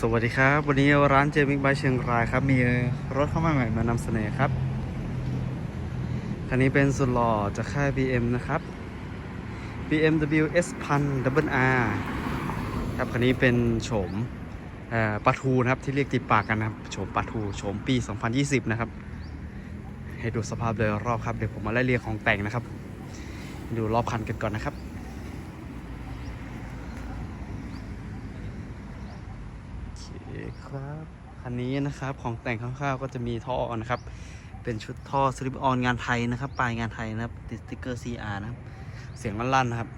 สวัสดีครับ วันนี้ร้านเจมิกไบเชียงรายครับ มีรถเข้ามาใหม่มานำเสนอครับ คันนี้เป็นสุดหล่อจากค่าย BM นะครับ BMW S 1000 Double R ครับ คันนี้เป็นโฉมปะทูนะครับ ที่เรียกติดปากกันนะครับ โฉมปะทู โฉมปี 2020 นะครับ ให้ดูสภาพโดยรอบครับ เดี๋ยวผมมาไล่เรียงของแต่งนะครับ ดูรอบคันกันก่อนนะครับ โอ เคครับคันนี้นะครับของแต่งคร่าวๆก็จะมีท่อนะครับ เป็นชุดท่อสลิปออนงานไทยนะครับ ปลายงานไทยนะครับติดสติ๊กเกอร์ CR นะครับ เสียงลั่นๆนะครับ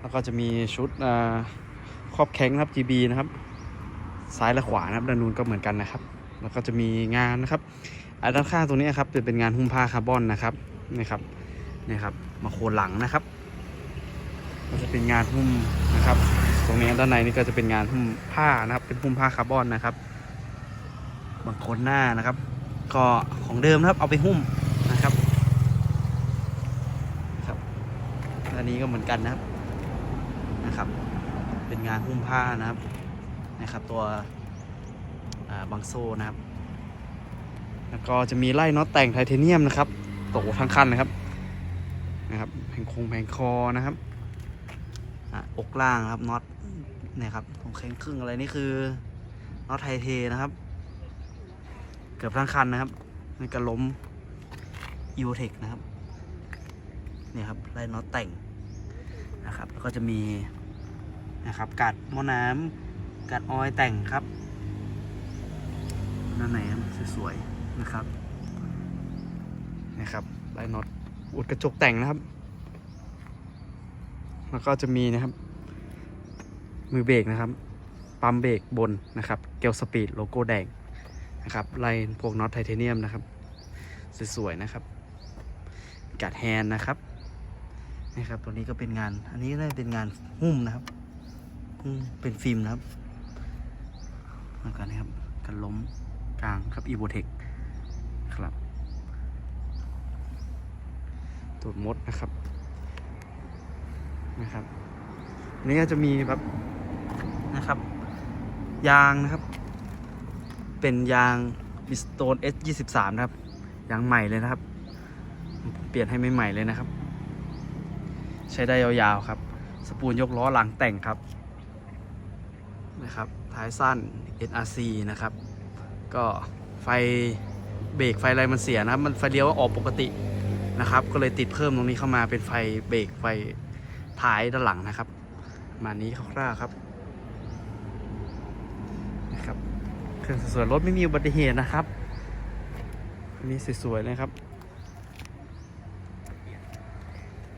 แล้วก็จะมีชุดครอบแข้งนะครับ GB นะครับ ซ้ายและขวานะครับด้านนู้นก็เหมือนกันนะครับ แล้วก็จะมีงานนะครับอันด้านข้างตรงนี้ครับจะเป็นงานหุ้มผ้าคาร์บอนนะครับนี่ครับนี่ครับมาโคนหลังนะครับก็จะเป็นงานหุ้มนะครับ รงนี้ด้านในนี่ก็จะเป็นงานหุ้มผ้านะครับ เป็นหุ้มผ้าคาร์บอนนะครับบางคนหน้านะครับ ก็ของเดิมนะครับเอาไปหุ้มนะครับครับอันนี้ก็เหมือนกันนะครับนะครับ เป็นงานหุ้มผ้านะครับนะครับ ตัวบางโซ่นะครับ แล้วก็จะมีไล่น็อตแต่งไทเทเนียมนะครับตกทั้งคันนะครับนะครับแผงคงแผงคอนะครับอะอกล่างครับน็อต เนี่ยครับตรงเคร่งครึ่งอะไรนี่คือน็อตไทเทนะครับ เกือบทั้งคันนะครับนี่ก็ล้มอีโวเทคนะครับเนี่ยครับไล่น็อตแต่งนะครับ แล้วก็จะมีนะครับกัดหม้อน้ำกัดออยแต่งครับด้านไหนสวยๆนะครับนะครับไล่น็อตอุดกระจกแต่งนะครับ แล้วก็จะมีนะครับ มือเบรกนะครับ ปั๊มเบรกบนนะครับ เกลสปีดโลโก้แดงนะครับไล่พวกน็อตไทเทเนียมนะครับ สวยๆนะครับ กัดแฮนด์นะครับนี่ครับ ตัวนี้ก็เป็นงาน อันนี้น่าจะเป็นงานหุ้มนะครับเป็นฟิล์มนะครับแล้วกันนะครับ กันล้มกลางครับอีโวเทคครับตูดมดนะครับนะครับ อันนี้ก็จะมีแบบ นะครับ ยางนะครับ เป็นยางบิสโตน S 2 3นะครับ ยางใหม่เลยนะครับ เปลี่ยนให้ใหม่ๆเลยนะครับ ใช้ได้ยาวๆครับ สปูนยกล้อหลังแต่งครับนะครับ ท้ายสั้น NRC นะครับ ก็ไฟเบรกไฟอะไรมันเสียนะครับ มันไฟเลี้ยวออกปกตินะครับ ก็เลยติดเพิ่มตรงนี้เข้ามาเป็นไฟเบรกไฟท้ายด้านหลังนะครับ มานี้คร่าวๆครับ นะครับ เครื่องสวยๆรถไม่มีอุบัติเหตุนะครับอันนี้สวยๆเลยครับ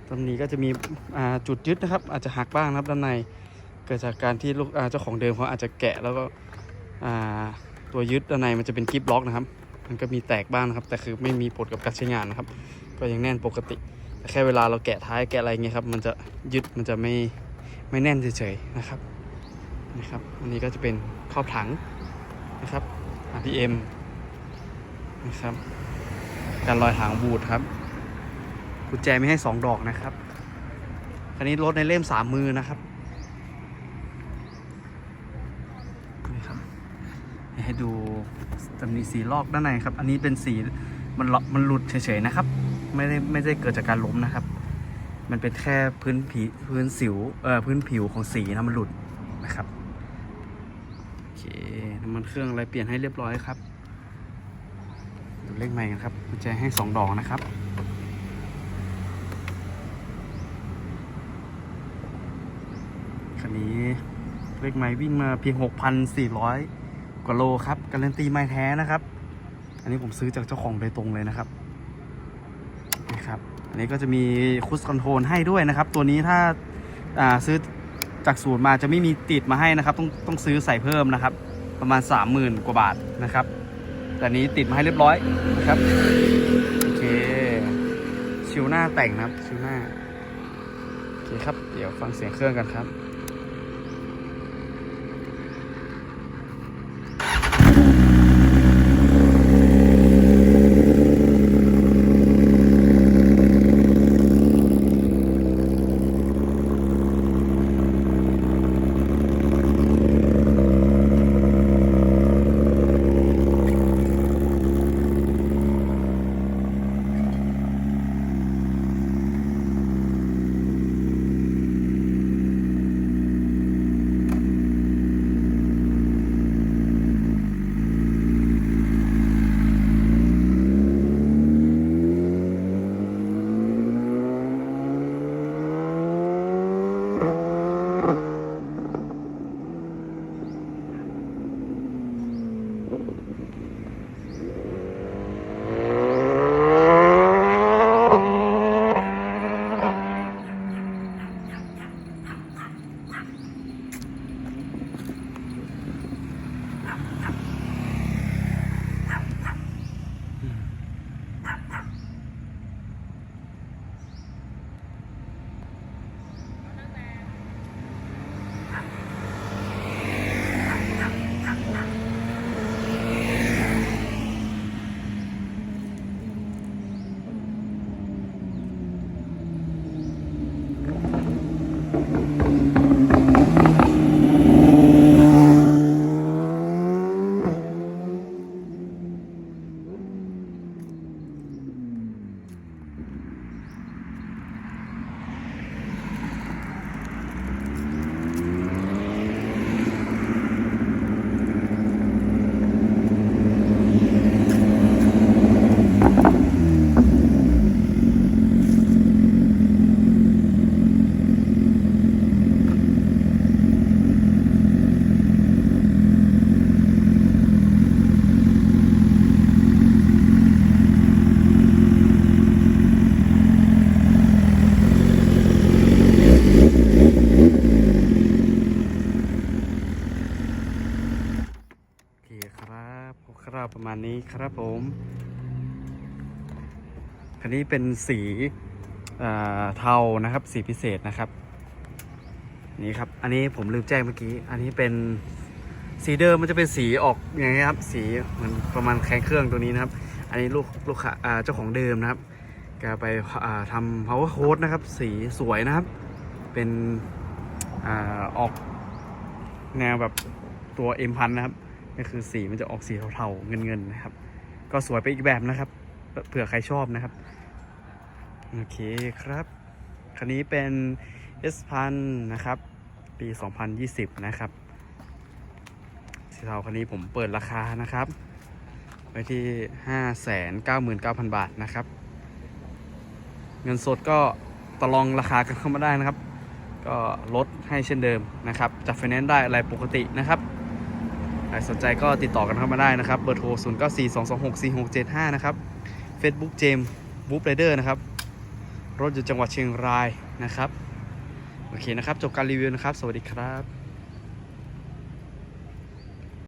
ตรงนี้ก็จะมีจุดยึดนะครับ อาจจะหักบ้างนะครับด้านในเกิดจากการที่ลูกเจ้าของเดิมเขาอาจจะแกะแล้วก็ตัวยึดด้านในมันจะเป็นกิฟล็อกนะครับ มันก็มีแตกบ้างนะครับ แต่คือไม่มีผลกับการใช้งานนะครับ ก็ยังแน่นปกติแต่แค่เวลาเราแกะท้ายแกะอะไรเงี้ยครับ มันจะยึดมันจะไม่ไม่แน่นเฉยๆนะครับ นะครับอันนี้ก็จะเป็นครอบถังนะครับ RPM นะครับการลอยถังบูดครับกุญแจไม่ให้สองดอกนะครับคันนี้รถในเล่มสามมือนะครับนี่ครับให้ดูจะมีสีลอกด้านในครับ อันนี้เป็นสีมันเลาะมันหลุดเฉยๆนะครับ ไม่ได้ไม่ได้เกิดจากการล้มนะครับ มันเป็นแค่พื้นผิวพื้นสิวเอ่อพื้นผิวของสีนะมันหลุดนะครับ น้ำมันเครื่องอะไรเปลี่ยนให้เรียบร้อยครับ ดูเลขใหม่กันครับกุญแจให้สองดอกนะครับคันนี้เลขใหม่วิ่งมาเพียง 6,400 กว่าโลครับ การันตีไม่แท้นะครับ อันนี้ผมซื้อจากเจ้าของโดยตรงเลยนะครับนะครับ อันนี้ก็จะมีคุชคอนโทรลให้ด้วยนะครับ ตัวนี้ถ้าอ่าซื้อ จากศูนย์มาจะไม่มีติดมาให้นะครับ ต้องต้องซื้อใส่เพิ่มนะครับ ประมาณ 30,000 กว่าบาทนะครับ แต่นี้ติดมาให้เรียบร้อยนะครับโอเคชิวหน้าแต่งนะครับชิวหน้าโอเคครับ เดี๋ยวฟังเสียงเครื่องกันครับ ร่าวๆประมาณนี้ครับผมคันนี้เป็นสีเทานะครับสีพิเศษนะครับ นี่ครับ อันนี้ผมลืมแจ้งเมื่อกี้ อันนี้เป็นสีเดิมมันจะเป็นสีออกอย่างเงี้ยครับ สีเหมือนประมาณแข็งเครื่องตัวนี้นะครับ อันนี้ลูกลูกค้าอ่าเจ้าของเดิมนะครับแกไปอ่าทำ power coat นะครับ สีสวยนะครับ เป็นอออกแนวแบบตัว M พันนะครับ ก็คือสีมันจะออกสีเทาๆเงินๆนะครับ ก็สวยไปอีกแบบนะครับ เผื่อใครชอบนะครับ โอเคครับ คันนี้เป็น S พันนะครับ ปี 2020 นะครับ สีเทาคันนี้ผมเปิดราคานะครับ ไว้ที่ 599,000 บาทนะครับ เงินสดก็ต่อรองราคากันเข้ามาได้นะครับ ก็ลดให้เช่นเดิมนะครับจัดไฟแนนซ์ได้อะไรปกตินะครับ ครสนใจก็ติดต่อกันเข้ามาได้นะครับ เบอร์โทร 0 9 4 2 2 6 4 6 7 5 นะครับ Facebook เจมส์บุ๊บไรเดอร์นะครับ รถอยู่จังหวัดเชียงรายนะครับ โอเคนะครับ จบการรีวิวนะครับ สวัสดีครับ